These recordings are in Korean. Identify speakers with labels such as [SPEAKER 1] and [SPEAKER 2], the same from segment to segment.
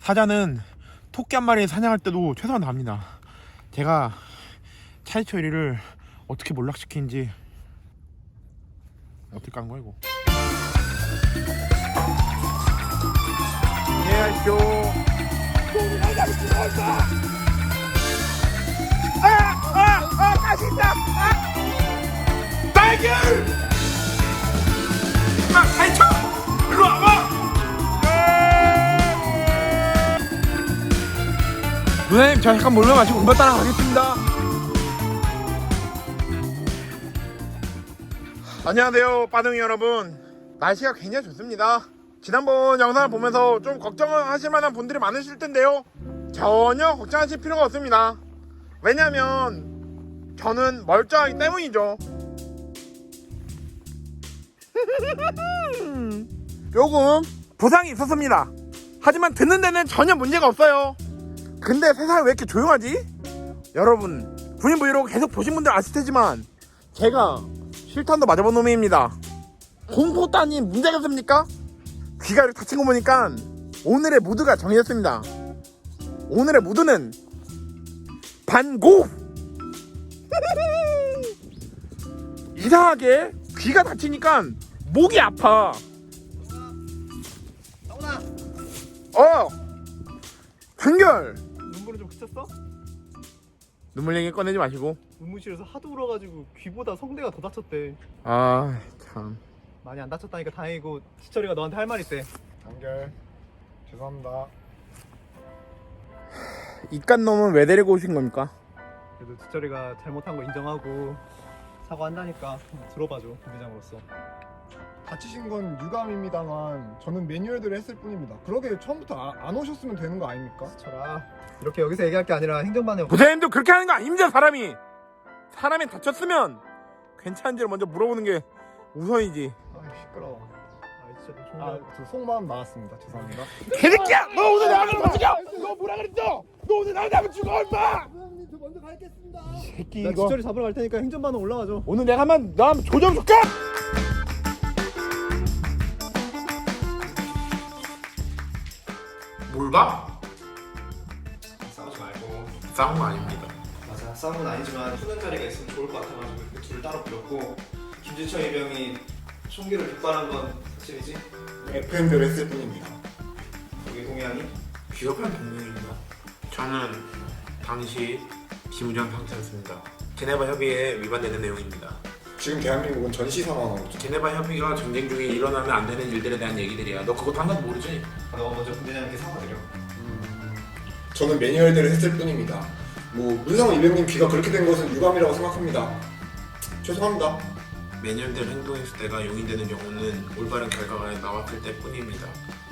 [SPEAKER 1] 사자는 토끼 한 마리 사냥할 때도 최선을 다합니다. 제가 차이초이리를 어떻게 몰락시키는지 어떻게 간 거야 이거? 안녕하십시오. 아 아아 가시 있다. 아! 발견! 아 차이초 일로 와봐. 누나님 저 잠깐 몰래 마시고 운반 따라가겠습니다. 안녕하세요 빠둥이 여러분. 날씨가 굉장히 좋습니다. 지난번 영상을 보면서 좀 걱정하실 만한 분들이 많으실 텐데요. 전혀 걱정하실 필요가 없습니다. 왜냐면 저는 멀쩡하기 때문이죠. 조금 부상이 있었습니다. 하지만 듣는 데는 전혀 문제가 없어요 근데 세상이 왜 이렇게 조용하지? 여러분 군인 브이로그 계속 보신 분들 아실 테지만 제가 실탄도 맞아본 놈입니다. 공포 따님 문제겠습니까? 귀가 이렇게 다친 거 보니까 오늘의 무드가 정해졌습니다. 오늘의 무드는 반고! 이상하게 귀가 다치니까 목이 아파. 어! 한결
[SPEAKER 2] 눈물은 좀 그쳤어?
[SPEAKER 1] 눈물 얘기 꺼내지 마시고
[SPEAKER 2] 의무실에서 하도 울어가지고 귀보다 성대가 더 다쳤대
[SPEAKER 1] 아 참
[SPEAKER 2] 많이 안 다쳤다니까 다행이고 지철이가 너한테 할 말 있대
[SPEAKER 3] 단결 죄송합니다.
[SPEAKER 1] 이깟 놈은 왜 데리고 오신 겁니까?
[SPEAKER 2] 그래도 지철이가 잘못한 거 인정하고 사과한다니까 들어봐줘 부대장으로서
[SPEAKER 3] 다치신 건 유감입니다만 저는 매뉴얼대로 했을 뿐입니다. 그러게 처음부터 아- 안 오셨으면 되는 거 아닙니까?
[SPEAKER 2] 지철아 이렇게 여기서 얘기할 게 아니라 행정반에
[SPEAKER 1] 부사님도 그렇게 하는 거 아닙니다 사람이 사람이 다쳤으면 괜찮은지를 먼저 물어보는 게 우선이지
[SPEAKER 3] 아 시끄러워.
[SPEAKER 2] 아 진짜 너
[SPEAKER 3] 아,
[SPEAKER 2] 정말
[SPEAKER 3] 저 속마음 나왔습니다. 죄송합니다.
[SPEAKER 1] 개새끼야 너 오늘 나가면 더 죽여 너 뭐라 그랬어 너 오늘 나가면 죽어 임마
[SPEAKER 3] 저 먼저 가겠습니다.
[SPEAKER 1] 새끼
[SPEAKER 2] 나
[SPEAKER 1] 이거
[SPEAKER 2] 지철이 잡으러 갈 테니까 행정반에 올라와줘
[SPEAKER 1] 오늘 내가 한번 너 한번 조정 줄게 뭘 봐?
[SPEAKER 2] 싸우지 말고
[SPEAKER 1] 싸운 거 아닙니다
[SPEAKER 2] 맞아 싸움은 아니지만 수면 자리가 있으면 좋을 것 같아가지고 이렇게 둘을 따로 불렀고 김지철 이병이 총기를 격발한 건 사실이지?
[SPEAKER 3] FM대로 했을 뿐입니다.
[SPEAKER 2] 거기 동의하니?
[SPEAKER 1] 비겁한 동맹입니다. 저는 당시 기무전 상태였습니다. 제네바 협의에 위반되는 내용입니다.
[SPEAKER 3] 지금 대한민국은 전시 상황으로
[SPEAKER 1] 제네바 협의가 전쟁 중에 일어나면 안 되는 일들에 대한 얘기들이야. 너 그것도 하나도 모르지?
[SPEAKER 2] 너가 먼저 군대장님께 사과드려
[SPEAKER 3] 저는 매뉴얼대로 했을 뿐입니다. 뭐 문상호 이병님 귀가 그렇게 된 것은 유감이라고 생각합니다. 죄송합니다.
[SPEAKER 1] 매년대로 행동했을 때가 용인되는 경우는 올바른 결과가 나왔을 때뿐입니다.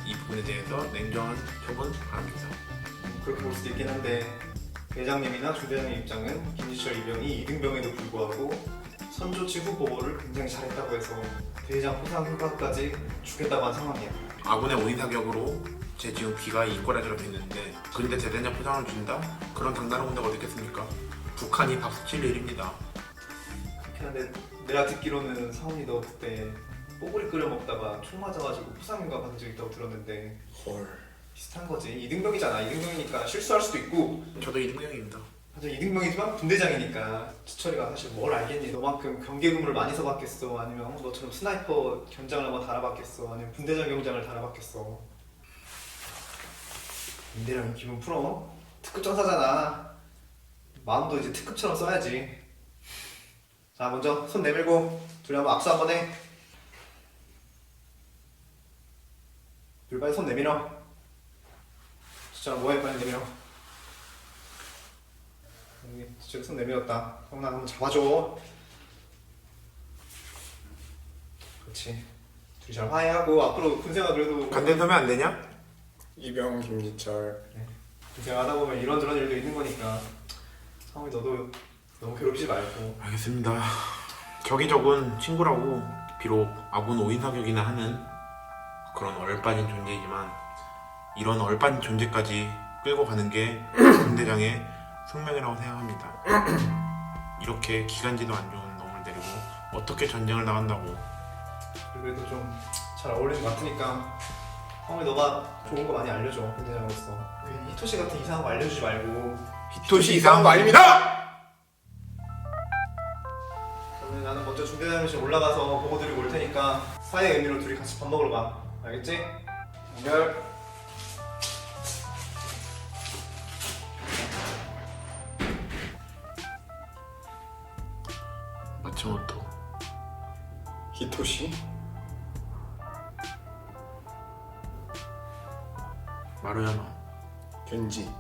[SPEAKER 1] 이 부분에 대해서 냉정한 처분 바랍니다.
[SPEAKER 2] 그렇게 볼 수도 있긴 한데 대장님이나 주대장님 입장은 김지철 이병이 이등병에도 불구하고 선조치 후 보호를 굉장히 잘했다고 해서 대장 포상 효과까지 주겠다고 한 상황이야
[SPEAKER 1] 아군의 오인 사격으로 제 지금 귀가 이꼬라지가 됐는데 근데 대대장 포상을 준다? 그런 당당한 군대가 어디 있겠습니까? 북한이 박수 칠 일입니다.
[SPEAKER 2] 한데 내가 듣기로는 사원이 너 그때 뽀글이 끓여 먹다가 총 맞아가지고 포상인가 받은 적 있다고 들었는데
[SPEAKER 3] 헐.
[SPEAKER 2] 비슷한 거지 이등병이잖아 이등병이니까 실수할 수도 있고
[SPEAKER 1] 저도 이등병입니다.
[SPEAKER 2] 하여튼 이등병이지만 분대장이니까 지철이가 사실 뭘 알겠니? 너만큼 경계근무를 많이 써봤겠어? 아니면 어, 너처럼 스나이퍼 견장을 한번 달아봤겠어? 아니면 분대장 경장을 달아봤겠어? 임대령 기분 풀어? 특급 전사잖아. 마음도 이제 특급처럼 써야지. 자 먼저 손 내밀고 둘이 한번 악수 한번 해. 둘 빨리 손 내밀어. 진짜 뭐해? 빨리 내밀어 여기 저기 손 내밀었다. 형나 한번 잡아줘. 그렇지. 둘이 잘 화해하고 앞으로 군생활 그래도
[SPEAKER 1] 간대서면 안 되냐?
[SPEAKER 3] 이병 김지철.
[SPEAKER 2] 군생활 하다 보면 이런저런 일도 있는 거니까 상훈이 너도 너무 괴롭히지 말고
[SPEAKER 1] 알겠습니다. 저기저군 친구라고 비록 아군 오인 사격이나 하는 그런 얼빠진 존재이지만 이런 얼빠진 존재까지 끌고 가는 게 군대장의 숙명이라고 생각합니다. 이렇게 기간지도 안 좋은 놈을 데리고 어떻게 전쟁을 나간다고
[SPEAKER 2] 그래도 좀 잘 어울리는 것 같으니까 형이 너가 좋은 거 많이 알려줘 군대장으로서 그 히토시 같은 이상한 거 알려주지 말고
[SPEAKER 3] 히토시 이상한 거 아닙니다!
[SPEAKER 2] 그러면 나는 먼저 중대장실 올라가서 보고 드리고 올 테니까 사이의 의미로 둘이 같이 밥 먹으러 가 알겠지? 연결
[SPEAKER 3] 겐지.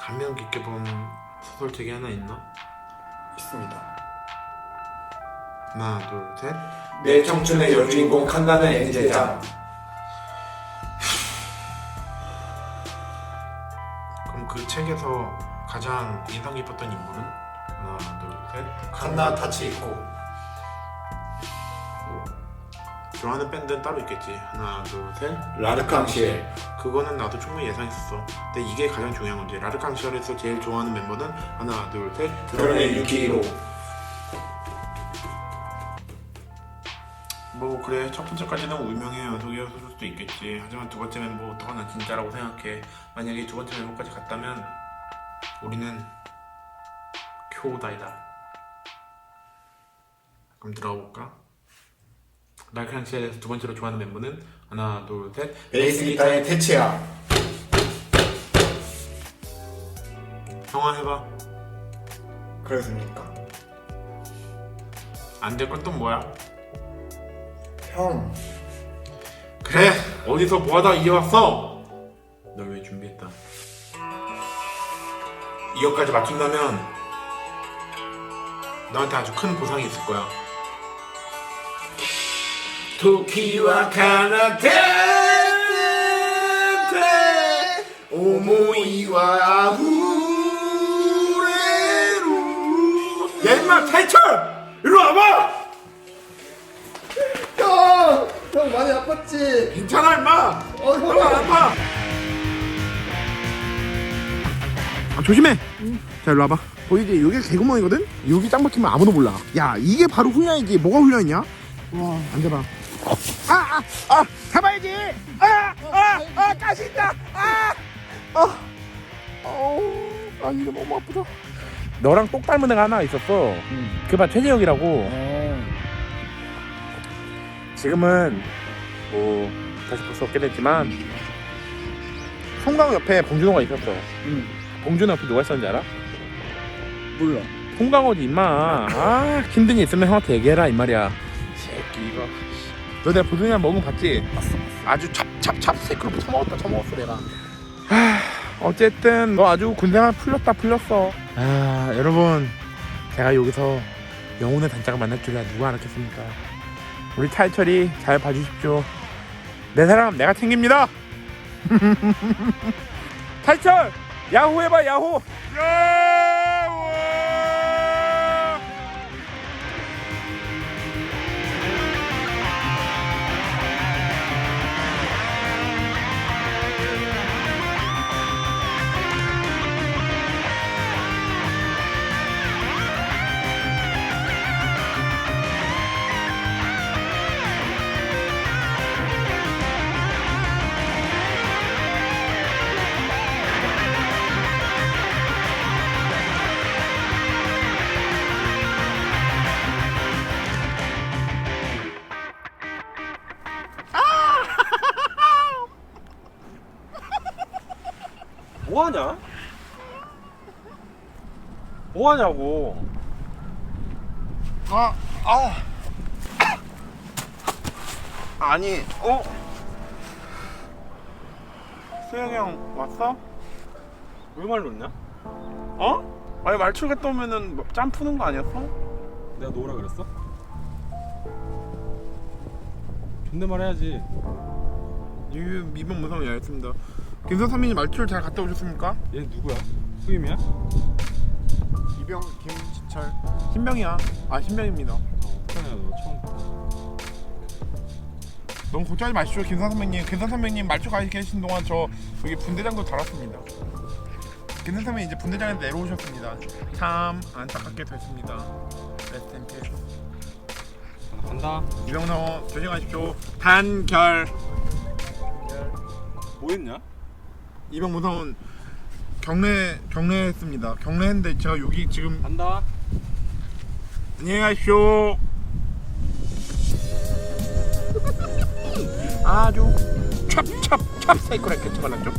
[SPEAKER 1] 감명 깊게 본 소설책이 하나 있나?
[SPEAKER 3] 있습니다.
[SPEAKER 1] 하나 둘 셋.
[SPEAKER 3] 내 청춘의 여주인공 칸나는 엔제장.
[SPEAKER 1] 그럼 그 책에서 가장 인상 깊었던 인물은? 하나 둘 셋.
[SPEAKER 2] 칸나 타치히코
[SPEAKER 1] 좋아하는 밴드는 따로 있겠지. 하나 둘 셋.
[SPEAKER 3] 라르캉시엘.
[SPEAKER 1] 그거는 나도 충분히 예상했었어. 근데 이게 가장 중요한 건지. 라르캉시얼에서 제일 좋아하는 멤버는 하나 둘 셋.
[SPEAKER 3] 드론의 유키히로.
[SPEAKER 1] 뭐 그래. 첫 번째까지는 운명의 연속이었을 수도 있겠지. 하지만 두 번째 멤버부터가 난 진짜라고 생각해. 만약에 두 번째 멤버까지 갔다면 우리는 교다이다. 그럼 들어가 볼까? 라르캉시얼에서 두 번째로 좋아하는 멤버는 하나 둘셋.
[SPEAKER 3] 베이스 기타의 테치야.
[SPEAKER 1] 형아 해봐.
[SPEAKER 3] 그렇습니까?
[SPEAKER 1] 안 될 건 또 뭐야?
[SPEAKER 3] 형.
[SPEAKER 1] 그래 어디서 뭐하다 이제 왔어? 널 왜 준비했다. 이것까지 맞춘다면 너한테 아주 큰 보상이 있을 거야 임마 탈철 일로 와봐!
[SPEAKER 3] 형! 형 많이 아팠지?
[SPEAKER 1] 괜찮아 임마.
[SPEAKER 3] 어,
[SPEAKER 1] 형. 안 아파. 아, 조심해. 자 일로 와봐. 보이지 여기 개구멍이거든? 여기 짱 박히면 아무도 몰라. 야 이게 바로 훈련이지. 뭐가 훈련이냐? 와. 앉아봐 아아아 아, 잡아야지 아 아아 가시 있다 아아 어우 아 이게 너무 아프다 너랑 똑 닮은 애가 하나 있었어 그봐 최재혁이라고 지금은 뭐 다시 볼 수 없게 됐지만 송강호 옆에 봉준호가 있었어. 봉준호 옆에 누가 있었는지 알아?
[SPEAKER 3] 몰라
[SPEAKER 1] 송강호지 임마. 아 힘든 일 있으면 형한테 얘기해라 이 말이야. 새끼 이거. 너 내가 보증이나 먹은 거 봤지? 봤어. 아주 찹찹찹 새끼로 처먹었다 처먹었어 내가. 아 어쨌든 너 아주 군생활 풀렸다 풀렸어. 아 여러분 제가 여기서 영혼의 단짝을 만날 줄이야 누가 알았겠습니까? 우리 탈철이 잘 봐주십시오. 내 사람 내가 챙깁니다. 탈철 야호 해봐 야호. 야
[SPEAKER 4] 뭐하냐고
[SPEAKER 1] 아, 아. 아니, 어? 수영이 형 왔어?
[SPEAKER 4] 왜 말렸냐?
[SPEAKER 1] 어? 아니 말출 갔다 오면은 뭐짬 푸는 거 아니었어?
[SPEAKER 4] 내가 놓으라 그랬어? 존댓말 해야지
[SPEAKER 1] 유 미분 무성이 알겠습니다. 김선삼님 말출 잘 갔다 오셨습니까?
[SPEAKER 4] 얘 누구야? 수임이야?
[SPEAKER 3] 이병 김지철
[SPEAKER 1] 신병이야. 아 신병입니다.
[SPEAKER 4] 어, 어떡하냐 너 처음
[SPEAKER 1] 너무 걱정하지 마시죠, 김선 선배님. 김선 선배님 말출 가 계신 동안 저 여기 분대장도 달았습니다. 김선 선배님 이제 분대장에 내려오셨습니다. 참 안타깝게 됐습니다. 레스트 인 피스.
[SPEAKER 4] 간다.
[SPEAKER 1] 이병로 조심하십시오. 단결.
[SPEAKER 4] 뭐 했냐?
[SPEAKER 1] 이병 무사원 경례 경례했습니다. 경례했는데 제가 여기 지금
[SPEAKER 4] 간다.
[SPEAKER 1] 안녕히 가십시오. 아주 찹찹찹 사이코를 개처발랐죠.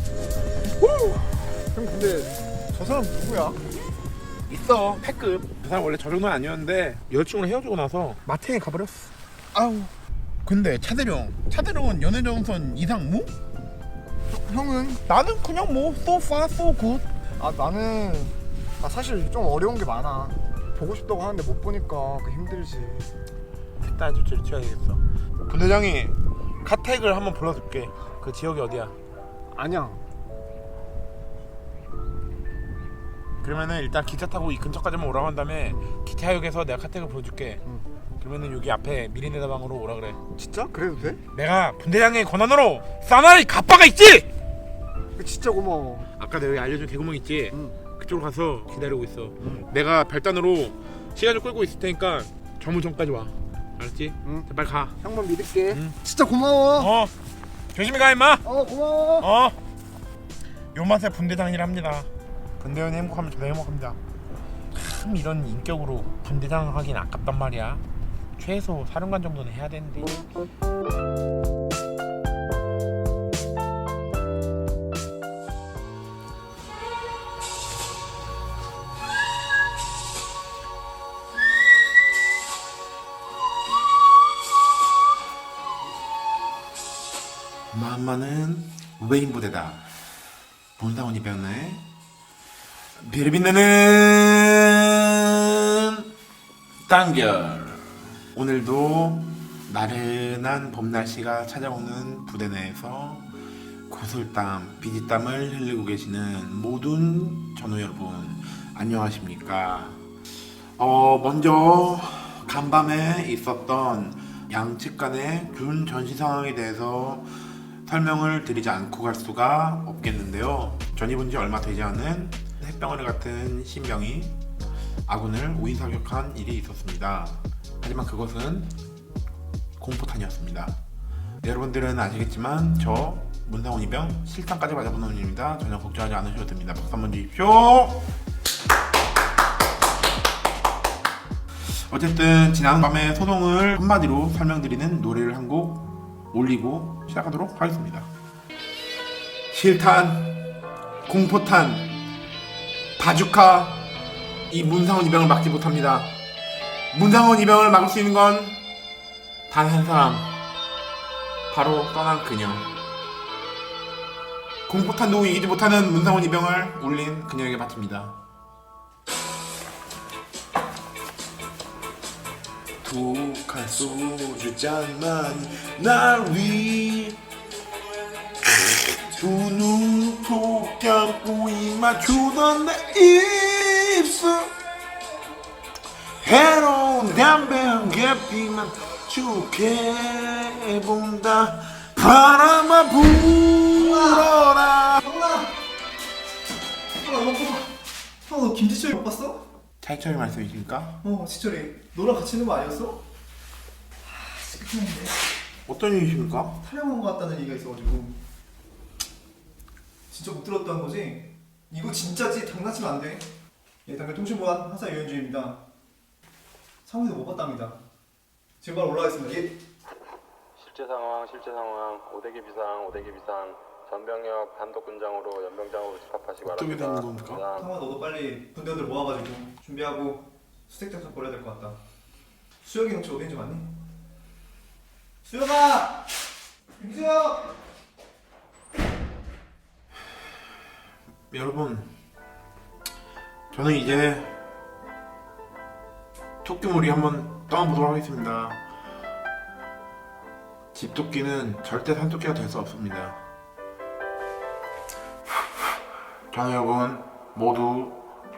[SPEAKER 3] 형 근데 저 사람 누구야?
[SPEAKER 1] 있어 패급. 그 사람 원래 저 정도는 아니었는데 여자친구랑 헤어지고 나서 마탱에 가버렸어. 아우. 근데 차대령 차대령은 연애정선 이상무?
[SPEAKER 3] 형은?
[SPEAKER 1] 나는 그냥 뭐 so far so good.
[SPEAKER 3] 아 나는 아 사실 좀 어려운 게 많아 보고 싶다고 하는데 못 보니까 그 힘들지
[SPEAKER 1] 일단 조치를 취해야겠어. 분대장이 카택을 한번 불러줄게. 그 지역이 어디야?
[SPEAKER 3] 안양
[SPEAKER 1] 그러면은 일단 기차 타고 이 근처까지만 오라고 한 다음에 기차역에서 내가 카택을 불러줄게.
[SPEAKER 3] 응.
[SPEAKER 1] 그러면은 여기 앞에 미리네다방으로 오라 그래.
[SPEAKER 3] 진짜? 그래도 돼?
[SPEAKER 1] 내가 분대장의 권한으로 싸나리 갑바가 있지.
[SPEAKER 3] 그 진짜 고마워
[SPEAKER 1] 아까 내가 여기 알려준 개구멍 있지.
[SPEAKER 3] 응.
[SPEAKER 1] 그쪽으로 가서 기다리고 있어.
[SPEAKER 3] 응.
[SPEAKER 1] 내가 별단으로 시간을 끌고 있을 테니까 정무 전까지 와. 알았지?
[SPEAKER 3] 응.
[SPEAKER 1] 자, 빨리 가.
[SPEAKER 3] 형만 믿을게
[SPEAKER 1] 응.
[SPEAKER 3] 진짜 고마워
[SPEAKER 1] 어. 조심히 가 임마.
[SPEAKER 3] 어 고마워
[SPEAKER 1] 어. 요 맛에 분대장이랍니다. 분대원이 행복하면 저도 행복합니다. 참 이런 인격으로 분대장 하긴 아깝단 말이야. 최소 사령관 정도는 해야 되는데. 외인 부대다. 본사원이 배웠네. 빛나는 단결. 오늘도 나른한 봄 날씨가 찾아오는 부대 내에서 구슬땀, 비지땀을 흘리고 계시는 모든 전우 여러분 안녕하십니까? 어 먼저 간밤에 있었던 양측 간의 준 전시 상황에 대해서 설명을 드리지 않고 갈 수가 없겠는데요. 전입은 지 얼마 되지 않은 햇병아리 같은 신병이 아군을 오인 사격한 일이 있었습니다. 하지만 그것은 공포탄이었습니다. 여러분들은 아시겠지만 저 문상훈 이병 실탄까지 맞아본 놈입니다. 전혀 걱정하지 않으셔도 됩니다. 박수 한번 주십시오. 어쨌든 지난 밤의 소동을 한마디로 설명드리는 노래를 한곡 올리고 시작하도록 하겠습니다. 실탄, 공포탄, 바주카 이 문상원 이병을 막지 못합니다. 문상원 이병을 막을 수 있는 건 단 한 사람 바로 떠난 그녀. 공포탄도 이기지 못하는 문상원 이병을 울린 그녀에게 바칩니다. 독한 소주 잔만 날위. 두눈 감고 입맞추던 내 입술. 해로운 담배 한 개피만 죽게 본다. 바람아 불어라.
[SPEAKER 2] 형, 너 김지철 못 봤어?
[SPEAKER 1] 차이차이 말씀이십니까?
[SPEAKER 2] 어, 지철이 너랑 같이 있는 거 아니었어? 아, 진짜 끝났네.
[SPEAKER 1] 어떤 일이십니까?
[SPEAKER 2] 탈영한 거 같다는 얘기가 있어가지고 진짜 못 들었다는 거지? 이거 진짜지? 장난치면 안 돼. 예, 당근 통신보안 하사 유현주입니다. 상무에서 못 봤답니다. 지금 바로 올라가겠습니다. 예.
[SPEAKER 5] 실제 상황, 실제 상황, 오대기 비상, 오대기 비상, 전병력 단독군장으로 연병장으로 집합하시기
[SPEAKER 1] 어떻게
[SPEAKER 5] 바랍니다.
[SPEAKER 1] 되는 겁니까?
[SPEAKER 5] 그다음
[SPEAKER 2] 상아 너도 빨리 군대들 모아가지고 준비하고 수색작전 벌여야 될 것 같다. 수혁이 혹시 어딘지 봤니? 수혁아! 김수혁!
[SPEAKER 1] 여러분 저는 이제 토끼몰이 한번 떠나보도록 하겠습니다 집토끼는 절대 산토끼가 될 수 없습니다 저는 여러분 모두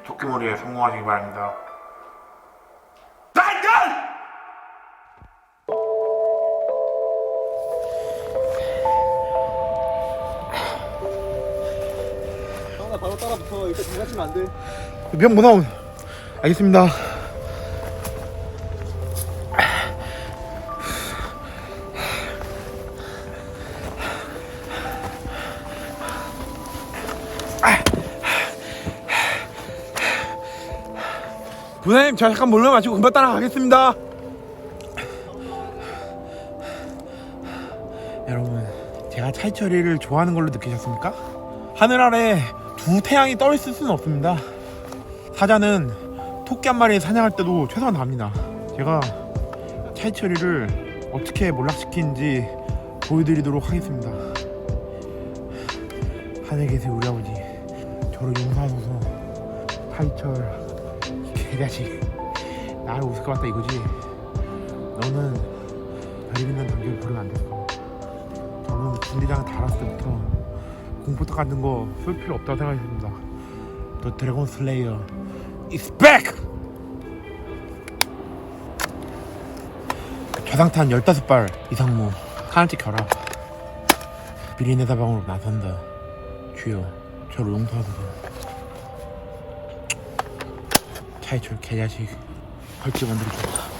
[SPEAKER 1] 토끼몰이에 성공하시기 바랍니다.
[SPEAKER 3] 바로 따라 붙어. 이따 장난치면 안돼?
[SPEAKER 1] 명 문화원 알겠습니다 부사님 저 잠깐 몰래 마시고 금방 따라가겠습니다. 여러분 제가 차이처리를 좋아하는 걸로 느끼셨습니까? 하늘 아래 두 태양이 떠 있을 수는 없습니다. 사자는 토끼 한 마리 사냥할 때도 최선을 다합니다. 제가 차이처리를 어떻게 몰락시키는지 보여드리도록 하겠습니다. 하늘에 계신 우리 아버지 저를 용서하소서. 차이철 개자식 나를 우습게 봤다 이거지. 너는 별 있는 단계를 부르면 안 됐어. 저는 군대장 달았을 때부터 공포떡 같은 거쓸 필요 없다고 생각했습니다. The Dragon Slayer is back! 저상탄 15발 이상무. 하나씩 결합 비린내 사방으로 나선다. 주여 저를 용서하소서 차이철 개자식 벌집 만들어줘